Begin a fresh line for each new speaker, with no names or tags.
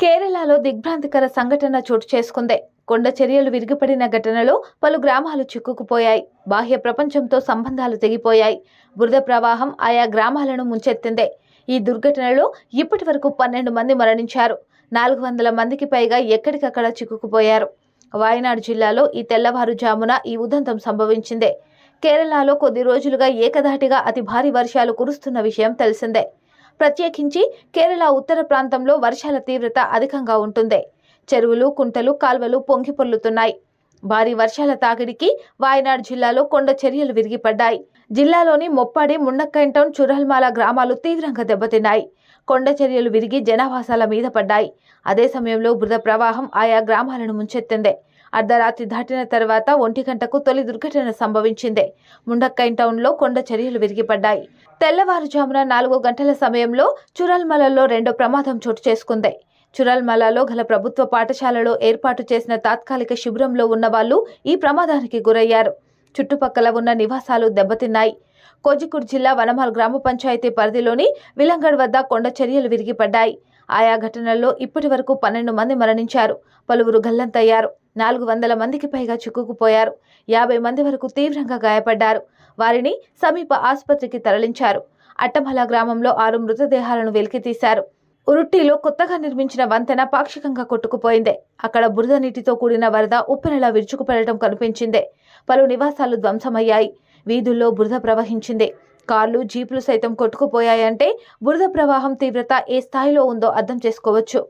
కేరళలో దిగ్భ్రాంతికర సంఘటన చోటు చేసుకుంది. కొండ చర్యలు విరిగిపడిన ఘటనలో పలు గ్రామాలు చిక్కుకుపోయాయి. బాహ్య ప్రపంచంతో సంబంధాలు తెగిపోయాయి. బురద ప్రవాహం ఆయా గ్రామాలను ముంచెత్తింది. ఈ దుర్ఘటనలో ఇప్పటి వరకు పన్నెండు మంది మరణించారు. నాలుగు వందల మందికి పైగా ఎక్కడికక్కడ చిక్కుకుపోయారు. వాయనాడు జిల్లాలో ఈ తెల్లవారుజామున ఈ ఉదంతం సంభవించింది. కేరళలో కొద్ది రోజులుగా ఏకధాటిగా అతి భారీ వర్షాలు కురుస్తున్న విషయం తెలిసిందే. ప్రత్యేకించి కేరళ ఉత్తర ప్రాంతంలో వర్షాల తీవ్రత అధికంగా ఉంటుంది. చెరువులు కుంటలు కాల్వలు పొంగి పొర్లుతున్నాయి. భారీ వర్షాల తాకిడికి వాయనాడ్ జిల్లాలో కొండ చర్యలు విరిగిపడ్డాయి. జిల్లాలోని మొప్పాడి మున్నక్కైంటౌన్ చురల్మాల గ్రామాలు తీవ్రంగా దెబ్బతిన్నాయి. కొండ చర్యలు విరిగి జనావాసాల మీద పడ్డాయి. అదే సమయంలో బురద ప్రవాహం ఆయా గ్రామాలను ముంచెత్తింది. అర్ధరాత్రి దాటిన తర్వాత ఒంటి గంటకు తొలి దుర్ఘటన సంభవించింది. ముండక్కైన్ టౌన్లో కొండ చర్యలు విరిగిపడ్డాయి. తెల్లవారుజామున నాలుగు గంటల సమయంలో చురల్మలలో రెండో ప్రమాదం చోటు చేసుకుంది. చురల్మలలో గల ప్రభుత్వ పాఠశాలలో ఏర్పాటు చేసిన తాత్కాలిక శిబిరంలో ఉన్న వాళ్ళు ఈ ప్రమాదానికి గురయ్యారు. చుట్టుపక్కల ఉన్న నివాసాలు దెబ్బతిన్నాయి. కోజికూడ్ జిల్లా వనమాల్ గ్రామ పంచాయతీ పరిధిలోని విలంగడ్ వద్ద కొండ చర్యలు విరిగిపడ్డాయి. ఆయా ఘటనల్లో ఇప్పటి వరకు పన్నెండు మంది మరణించారు. పలువురు గల్లంతయ్యారు. నాలుగు వందల మందికి పైగా చిక్కుకుపోయారు. యాభై మంది వరకు తీవ్రంగా గాయపడ్డారు. వారిని సమీప ఆసుపత్రికి తరలించారు. అట్టమల గ్రామంలో ఆరు మృతదేహాలను వెలికితీశారు. ఉరుట్టిలో కొత్తగా నిర్మించిన వంతెన పాక్షికంగా కొట్టుకుపోయింది. అక్కడ బురద నీటితో కూడిన వరద ఉప్పెనలా విరుచుకుపడటం కనిపించిందే. పలు నివాసాలు ధ్వంసమయ్యాయి. వీధుల్లో బురద ప్రవహించింది. కార్లు జీపులు సైతం కొట్టుకుపోయాయంటే బురద ప్రవాహం తీవ్రత ఏ స్థాయిలో ఉందో అర్థం చేసుకోవచ్చు.